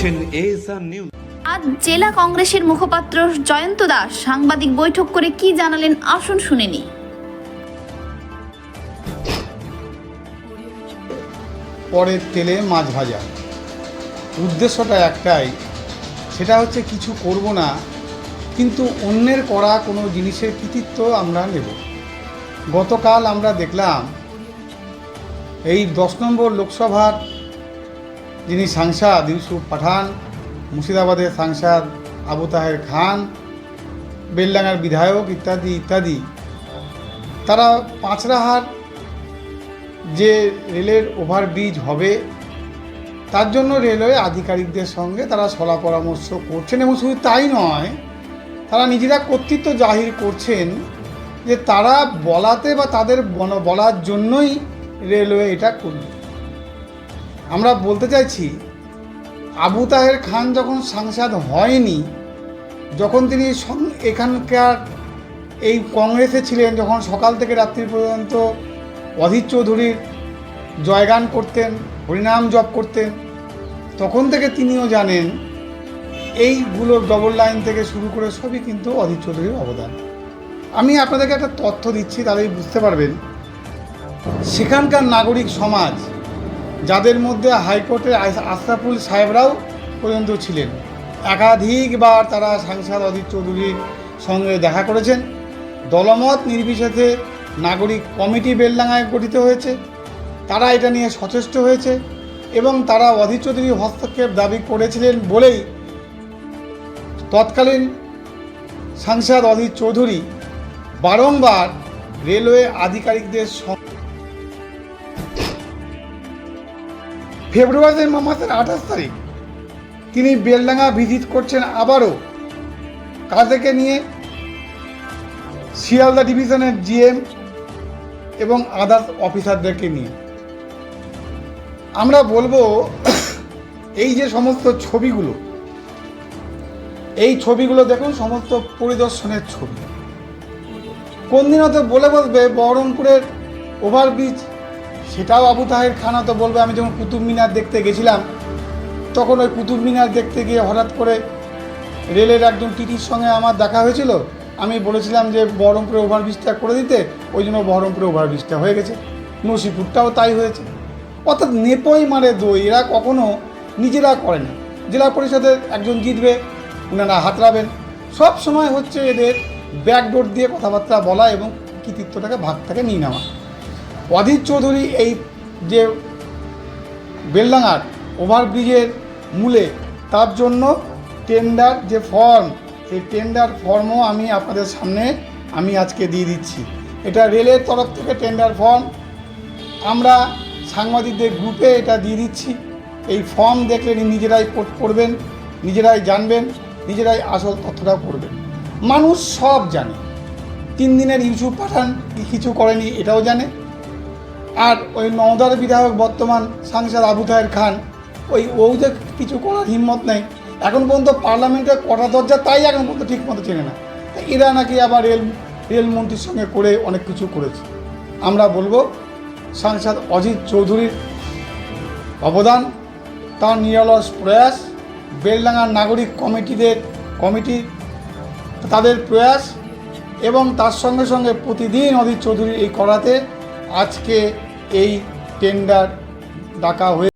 দেখছেন ASR news আজ জেলা কংগ্রেসের মুখপাত্র জয়ন্ত দাস সাংবাদিক বৈঠক করে কি জানালেন আসুন শুনেনি। পরের তেলে মাছ ভাজা। উদ্দেশ্যটা একটাই সেটা হচ্ছে কিছু করব না কিন্তু অন্যের করা কোনো জিনিসের কৃতিত্ব আমরা নেব। গতকাল আমরা দেখলাম এই দশ নম্বর লোকসভার যিনি সাংসদ ইউসুফ পাঠান মুর্শিদাবাদের সাংসদ আবু তাহের খান, বেলডাঙ্গার বিধায়ক ইত্যাদি ইত্যাদি। তারা পাঁচরাহার যে রেলের ওভারব্রিজ হবে, তার জন্য রেলওয়ে আধিকারিকদের সঙ্গে তারা সলা পরামর্শ করছেন এবং শুধু তাই নয়, তারা নিজেরা কর্তৃত্ব জাহির করছেন যে তারা বলাতে বা তাদের বলার জন্যই রেলওয়ে এটা করবে। আমরা বলতে চাইছি, আবু তাহের খান যখন সাংসদ হয়নি, যখন তিনি এখানকার এই কংগ্রেসে ছিলেন, যখন সকাল থেকে রাত্রি পর্যন্ত অধীর চৌধুরীর জয়গান করতেন, হরিনাম জপ করতেন, তখন থেকে তিনিও জানেন, এইগুলো ডবল লাইন থেকে শুরু করে সবই কিন্তু অধীর চৌধুরীর অবদান। আমি আপনাদেরকে একটা তথ্য দিচ্ছি, তাহলেই বুঝতে পারবেন। সেখানকার নাগরিক সমাজ যাদের মধ্যে হাইকোর্টের আশরাফুল সাহেবরাও পর্যন্ত ছিলেন। একাধিকবার তারা সাংসদ অধীর চৌধুরীর সঙ্গে দেখা করেছেন। দলমত নির্বিশেষে নাগরিক কমিটি বেলডাঙ্গায় গঠিত হয়েছে। তারা এটা নিয়ে সচেষ্ট হয়েছে এবং তারা অধীর চৌধুরী হস্তক্ষেপ দাবি করেছিলেন বলেই তৎকালীন সাংসদ অধীর চৌধুরী বারংবার রেলওয়ে আধিকারিকদের ফেব্রুয়ারি মাসের আঠাশ তারিখ। তিনি বেলডাঙ্গা ভিজিট করছেন আবারও। কাজেকে নিয়ে শিয়ালদা ডিভিশনের জিএম এবং আদার্স অফিসারদেরকে নিয়ে। আমরা বলব, এই যে সমস্ত ছবিগুলো, এই ছবিগুলো দেখুন, সমস্ত পরিদর্শনের ছবি। কোন দিন হয়তো বলে বসবে, বহরমপুরের ওভারব্রিজ সেটাও আবু তাহের খান হয়তো বলবে, আমি যখন কুতুব মিনার দেখতে গেছিলাম, তখন ওই কুতুব মিনার দেখতে গিয়ে হঠাৎ করে রেলের একজন টিটির সঙ্গে আমার দেখা হয়েছিল। আমি বলেছিলাম যে বহরমপুরে ওভারব্রিজটা করে দিতে, ওই জন্য বহরমপুরে ওভারব্রিজটা হয়ে গেছে। নসিপুরটাও তাই হয়েছে। অর্থাৎ নেপই মারে দই, এরা কখনো নিজেরা করে না। জেলা পরিষদের একজন জিতবে ওনারা হাতড়াবেন। সব সময় হচ্ছে এদের ব্যাকডোর দিয়ে কথাবার্তা বলা এবং কৃতিত্বটাকে ভাগ থেকে নিয়ে নেওয়া। অধীর চৌধুরী এই যে বেলডাঙার ওভারব্রিজের মূলে, তার জন্য টেন্ডার যে ফর্ম সেই টেন্ডার ফর্মও আমি আপনাদের সামনে আমি আজকে দিয়ে দিচ্ছি। এটা রেলের তরফ থেকে টেন্ডার ফর্ম আমরা সাংবাদিকদের গ্রুপে এটা দিয়ে দিচ্ছি। এই ফর্ম দেখলে নিজেরাই পড়- পড়বেন নিজেরাই জানবেন, নিজেরাই আসল তথ্যটা পড়বেন। মানুষ সব জানে। তিন দিনের ইউসুফ পাঠান কিছু করেনি, এটাও জানে। আর ওই নওদার বিধায়ক বর্তমান সাংসদ আবু তাহের খান, ওই ও যে কিছু করার হিম্মত নেই, এখন পর্যন্ত পার্লামেন্টের কটা দরজা তাই এখন পর্যন্ত ঠিক মতো চেনে না। এরা নাকি আবার রেল, রেলমন্ত্রীর সঙ্গে করে অনেক কিছু করেছে। আমরা বলব, সাংসদ অজিত চৌধুরীর অবদান, তার নিরলস প্রয়াস, বেলডাঙ্গার নাগরিক কমিটিদের, কমিটি, তাদের প্রয়াস, এবং তার সঙ্গে সঙ্গে প্রতিদিন অজিত চৌধুরী এই করাতে আজকে এই টেন্ডার ডাকা হয়ে